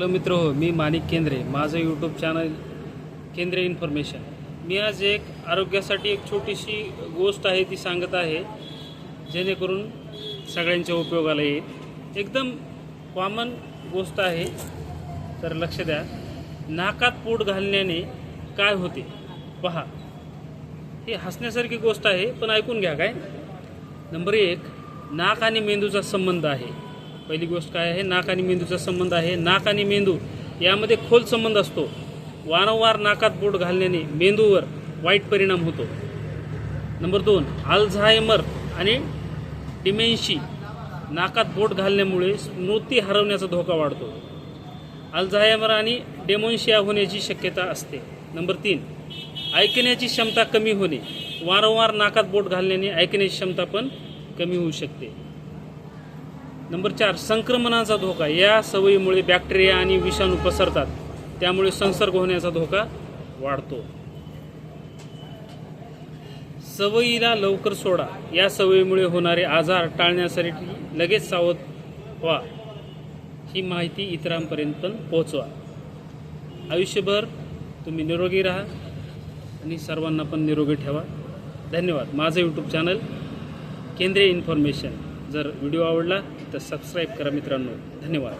Hello मित्र हो मी माणिक केंद्रे. माझं यूट्यूब चॅनल केंद्रे इन्फॉर्मेशन मी आज एक आरोग्यासाठी एक छोटीशी गोष्ट आहे ती सांगत आहे जेणेकरून सगळ्यांच्या उपयोगाला येईल. एकदम कॉमन गोष्ट आहे तर लक्ष द्या. नाकात पोट घालण्याने काय होते? पहा. हे हसण्यासारखी गोष्ट आहे पण ऐकून घ्या काय? नंबर एक नाक आणि मेंदूचा संबंध आहे. पहिली गोष्ट काय आहे? नाक आणि मेंदूचा संबंध आहे. नाक आणि मेंदू यामध्ये खोल संबंध असतो. वारंवार नाकात बोट घालण्याने मेंदूवर वाईट परिणाम होतो. नंबर दोन अल्झायमर आणि डिमेन्शी नाकात बोट घालण्यामुळे स्मृती हरवण्याचा धोका वाढतो. अल्झायमर आणि डेमोन्शिया होण्याची शक्यता असते. नंबर तीन ऐकण्याची क्षमता कमी होणे. वारंवार नाकात बोट घालण्याने ऐकण्याची क्षमता पण कमी होऊ शकते. नंबर चार संक्रमणाचा धोका. या सवयीमुळे बॅक्टेरिया आणि विषाणू पसरतात. त्यामुळे संसर्ग होण्याचा धोका वाढतो. सवयीला लवकर सोडा. या सवयीमुळे होणारे आजार टाळण्यासाठी लगेच सावध व्हा. ही माहिती इतरांपर्यंत पण पोहोचवा. आयुष्यभर तुम्ही निरोगी राहा आणि सर्वांना पण निरोगी ठेवा. धन्यवाद. माझं यूट्यूब चॅनल केंद्रीय इन्फॉर्मेशन जर व्हिडिओ आवडला तर सबस्क्राईब करा मित्रांनो. धन्यवाद.